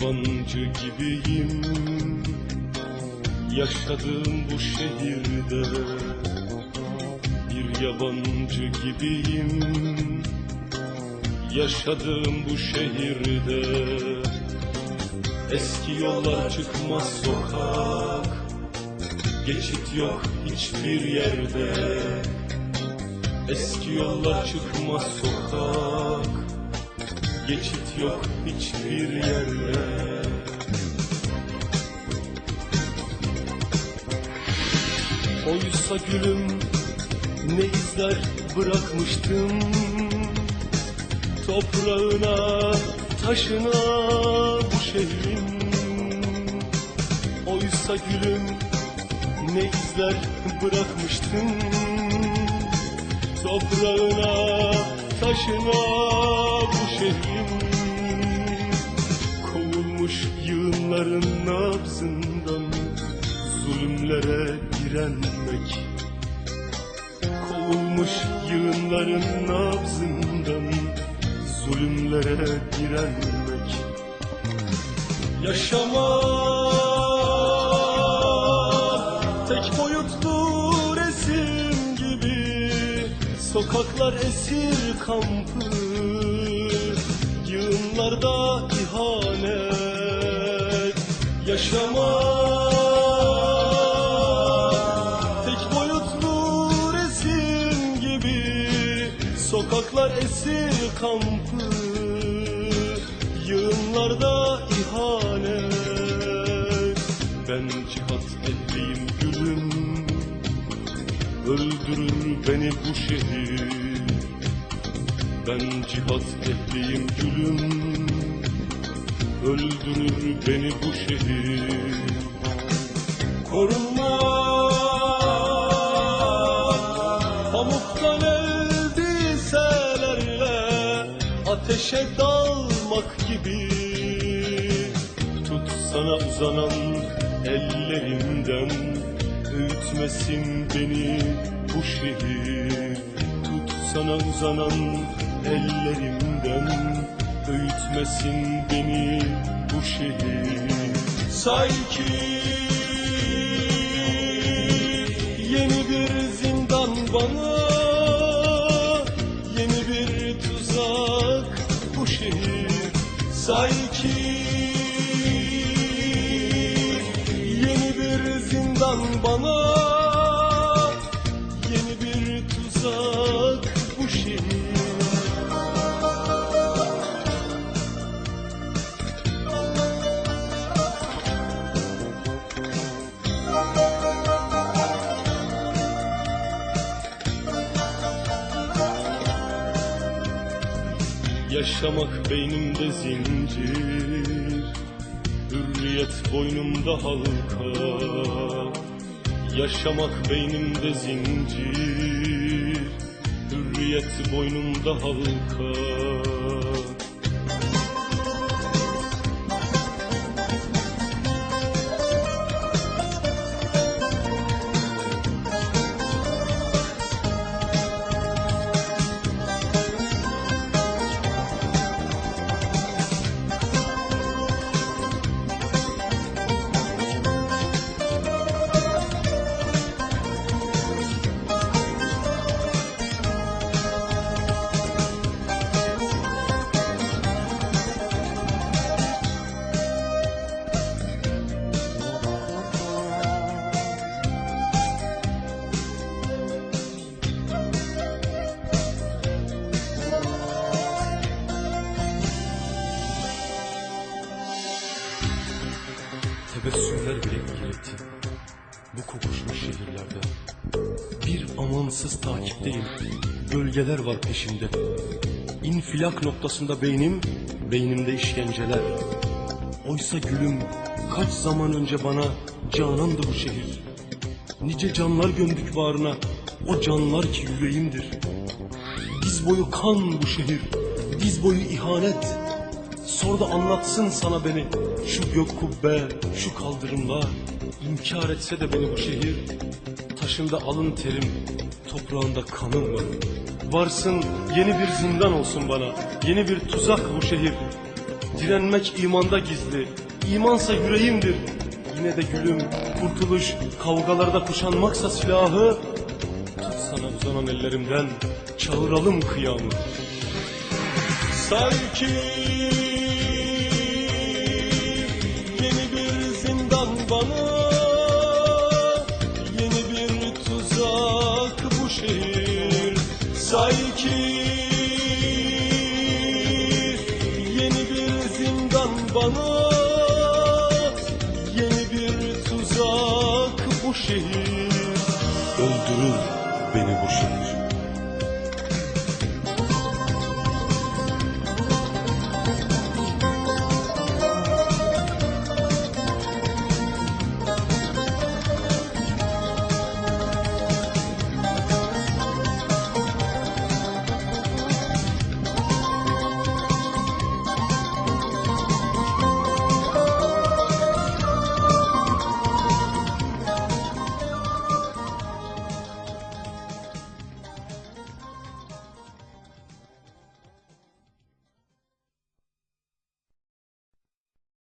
yabancı gibiyim. Yaşadığım bu şehirde. Bir yabancı gibiyim. Yaşadığım bu şehirde. Eski yollar çıkmaz sokak. Geçit yok hiçbir yerde. Eski yollar çıkmaz sokak Geçit yok hiçbir yerde. Oysa gülüm ne izler bırakmıştım. Toprağına, taşına bu şehrin. Oysa gülüm ne izler bırakmıştım. Toprağına, taşına bu şehrin Kovulmuş yığınların nabzından Zulümlere direnmek. Kovulmuş yığınların nabzından Zulümlere direnmek. Yaşamak tek boyutlu resim gibi Sokaklar esir kampı Yığınlarda ihanet Yaşamak tek boyutlu resim gibi. Sokaklar esir kampı. Yığınlarda ihanet Ben cihat ehliyim gülüm. Öldürür beni bu şehir Ben cihat ehliyim gülüm. Öldürür beni bu şehir. Korunmak Pamuktan elbiselerle Ateşe dalmak gibi. Tut sana uzanan ellerimden Öğütmesin beni bu şehir. Tut sana uzanan ellerimden Öğütmesin beni bu şehir. Sanki yeni bir zindan bana Yeni bir tuzak bu şehir. Sanki yeni bir zindan bana Yaşamak beynimde zincir Hürriyet boynumda halka. Yaşamak beynimde zincir Hürriyet boynumda halka Tebessümler bile inletti Bu kokuşmuş şehirlerde Bir amansız takipteyim Gölgeler var peşimde İnfilak noktasında beynim Beynimde işkenceler. Oysa gülüm Kaç zaman önce bana Canandı bu şehir. Nice canlar gömdük bağrına O canlar ki yüreğimdir. Diz boyu kan bu şehir Diz boyu ihanet Sor da anlatsın sana beni Şu gök kubbe, şu kaldırımlar İnkar etse de beni bu şehir Taşında alın terim, toprağında kanım var Varsın yeni bir zindan olsun bana Yeni bir tuzak bu şehir Direnmek imanda gizli. İmansa yüreğimdir. Yine de gülüm, kurtuluş, kavgalarda kuşanmaksa silahı. Tut sana uzanan ellerimden, çağıralım kıyamı. Sanki şehir. Sanki yeni bir zindan bana, yeni bir tuzak bu şehir. Öldürür beni bu şehir.